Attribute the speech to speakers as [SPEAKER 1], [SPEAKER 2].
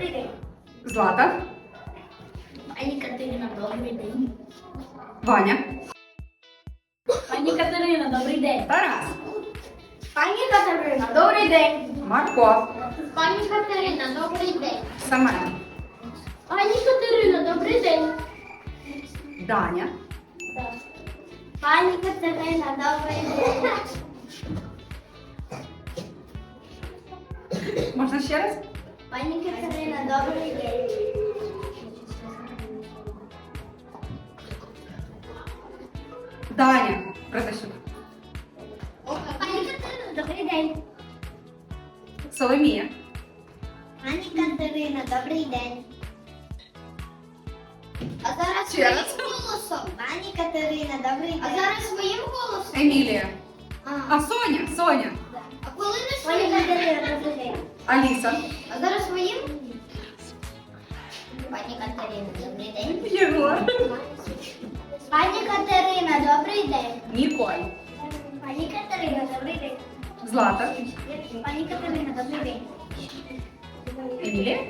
[SPEAKER 1] добрий день.
[SPEAKER 2] Злата,
[SPEAKER 1] Пані Катерина, добрий день.
[SPEAKER 2] Ваня,
[SPEAKER 1] Пані Катерина, добрий день.
[SPEAKER 2] Тарас,
[SPEAKER 1] Пані Катерина, добрий день.
[SPEAKER 2] Марко,
[SPEAKER 1] Пані Катерина, добрий день.
[SPEAKER 2] Семен,
[SPEAKER 1] Пані Катерина, добрий день.
[SPEAKER 2] Даня,
[SPEAKER 1] Пані Катерина, добрий день.
[SPEAKER 2] можна ще раз?
[SPEAKER 1] Пані Катерина, добрий день.
[SPEAKER 2] Даня, Протащук,
[SPEAKER 1] Пані Катерина, добрий день.
[SPEAKER 2] Соломія,
[SPEAKER 1] Пані Катерина, добрий день. А зараз
[SPEAKER 2] Ще раз.
[SPEAKER 1] своїм голосом. Пані Катерина, добрий день. А зараз своїм голосом.
[SPEAKER 2] Емілія,
[SPEAKER 1] А,
[SPEAKER 2] а Соня, Соня,
[SPEAKER 1] а коли не своїм? Пані Катерина, добрий день.
[SPEAKER 2] Аліса,
[SPEAKER 1] А зараз своїм? Пані Катерина, добрий день.
[SPEAKER 2] Єгор,
[SPEAKER 1] Пані Катерина, добрий день.
[SPEAKER 2] Ніколь,
[SPEAKER 1] Пані Катерина, добрий день.
[SPEAKER 2] Злата,
[SPEAKER 1] Пані Катерина, добрий день.
[SPEAKER 2] Емілія,
[SPEAKER 1] Так.